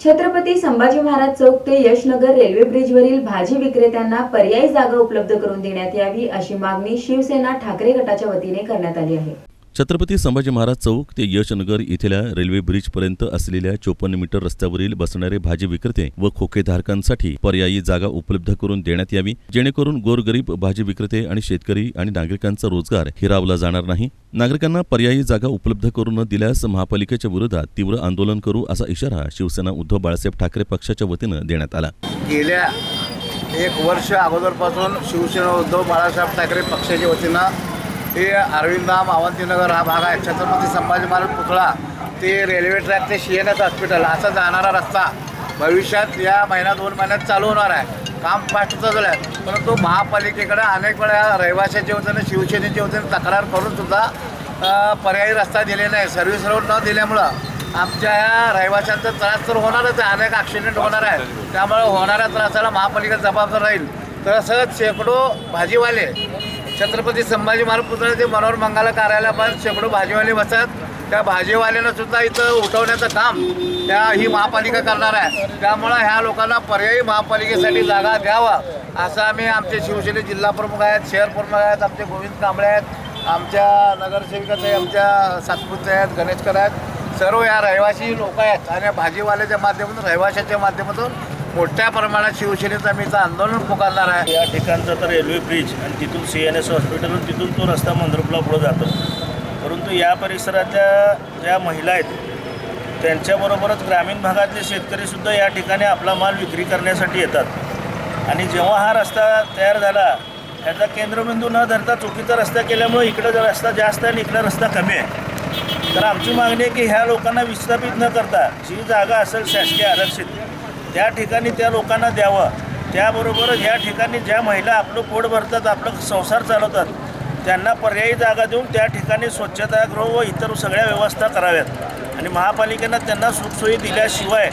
छत्रपती संभाजी महाराज चौक ते यशनगर रेल्वे ब्रिजवरील भाजी विक्रेत्यांना पर्यायी जागा उपलब्ध करून देण्यात यावी अशी मागणी शिवसेना ठाकरे गटाच्या वतीने करण्यात आली आहे. छत्रपती संभाजी महाराज चौक ते यशनगर इथल्या रेल्वे ब्रिजपर्यंत असलेल्या चोपन्न मीटर रस्त्यावरील बसणारे भाजी विक्रेते व खोकेधारकांसाठी पर्यायी जागा उपलब्ध करून देण्यात यावी जेणेकरून गोरगरीब भाजी विक्रेते आणि शेतकरी आणि नागरिकांचा रोजगार हिरावला जाणार नाही. नागरिकांना पर्यायी जागा उपलब्ध करून न दिल्यास महापालिकेच्या विरोधात तीव्र आंदोलन करू असा इशारा शिवसेना उद्धव बाळासाहेब ठाकरे पक्षाच्या वतीनं देण्यात आला. गेल्या एक वर्ष अगोदरपासून शिवसेना उद्धव बाळासाहेब ठाकरे पक्षाच्या वतीनं हे अरविंदाम अवंतीनगर हा भाग आहे. छत्रपती संभाजी महाराज पुतळा. ते रेल्वे ट्रॅक ते सी एन एस हॉस्पिटल असा जाणारा रस्ता भविष्यात या महिन्यात दोन महिन्यात चालू होणार आहे. काम फास्ट चालू आहे. परंतु महापालिकेकडे अनेक वेळा रहिवाशाच्या वतीनं शिवसेनेच्या वतीनं तक्रार करून सुद्धा पर्यायी रस्ता दिले नाही. सर्व्हिस रोड न दिल्यामुळं आमच्या या रहिवाशांचा त्रास तर होणारच आहे. अनेक ॲक्सिडेंट होणार आहे. त्यामुळे होणाऱ्या त्रासाला महापालिका जबाबदार राहील. तसंच शेकडो भाजीवाले छत्रपती संभाजी महाराज पुतळे ते मनोहर मंगाला कार्यालयापर्यंत शेकडो भाजीवाले बसतात त्या भाजीवाल्यांना सुद्धा इथं उठवण्याचं काम त्या ही महापालिका करणार आहे. त्यामुळं ह्या लोकांना पर्यायी महापालिकेसाठी जागा द्यावा असं आम्ही आमचे शिवसेने जिल्हा प्रमुख आहेत शहर प्रमुख आहेत आमचे गोविंद कांबळे आहेत आमच्या नगरसेविकाचे आमच्या सातपुतचे आहेत गणेशकर आहेत. सर्व या रहिवासी लोक आहेत आणि भाजीवाल्याच्या माध्यमातून रहिवाशाच्या माध्यमातून मोठ्या प्रमाणात शिवसेनेचं आम्ही आंदोलन पुकारणार आहे. या ठिकाणचा तर रेल्वे ब्रिज आणि तिथून सी एन एस हॉस्पिटल तिथून तो रस्ता मंद्रपूरला पुढं जातो. परंतु या परिसरातल्या ज्या महिला आहेत त्यांच्याबरोबरच ग्रामीण भागातले शेतकरीसुद्धा या ठिकाणी आपला माल विक्री करण्यासाठी येतात. आणि जेव्हा हा रस्ता तयार झाला त्याचा केंद्रबिंदू न धरता चुकीचा रस्ता केल्यामुळे इकडं रस्ता जास्त आहे आणि इकडं रस्ता कमी आहे. तर आमची मागणी आहे की ह्या लोकांना विस्थापित न करता जी जागा असेल शासकीय आरक्षित त्या ठिकाणी त्या लोकांना द्यावं त्याबरोबरच या ठिकाणी ज्या महिला आपलं पोट भरतात आपलं संसार चालवतात त्यांना पर्यायी जागा देऊन त्या ठिकाणी स्वच्छतागृह व इतर सगळ्या व्यवस्था कराव्यात. आणि महापालिकेनं त्यांना सुखसोयी दिल्याशिवाय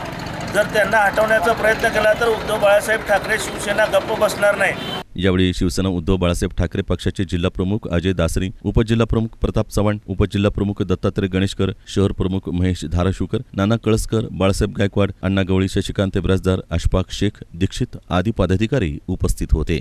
जर त्यांना हटवण्याचा प्रयत्न केला तर उद्धव बाळासाहेब ठाकरे शिवसेना गप्प बसणार नाही. यावेळी शिवसेना उद्धव बाळासाहेब ठाकरे पक्षाचे जिल्हा प्रमुख अजय दासरी उपजिल्हा प्रमुख प्रताप चव्हाण उपजिल्हा प्रमुख दत्तात्रय गणेशकर शहर प्रमुख महेश धाराशिवकर नाना कळसकर बाळासाहेब गायकवाड अण्णा गवळी शशिकांत ब्रजदार अशफाक शेख दीक्षित आदी पदाधिकारी उपस्थित होते.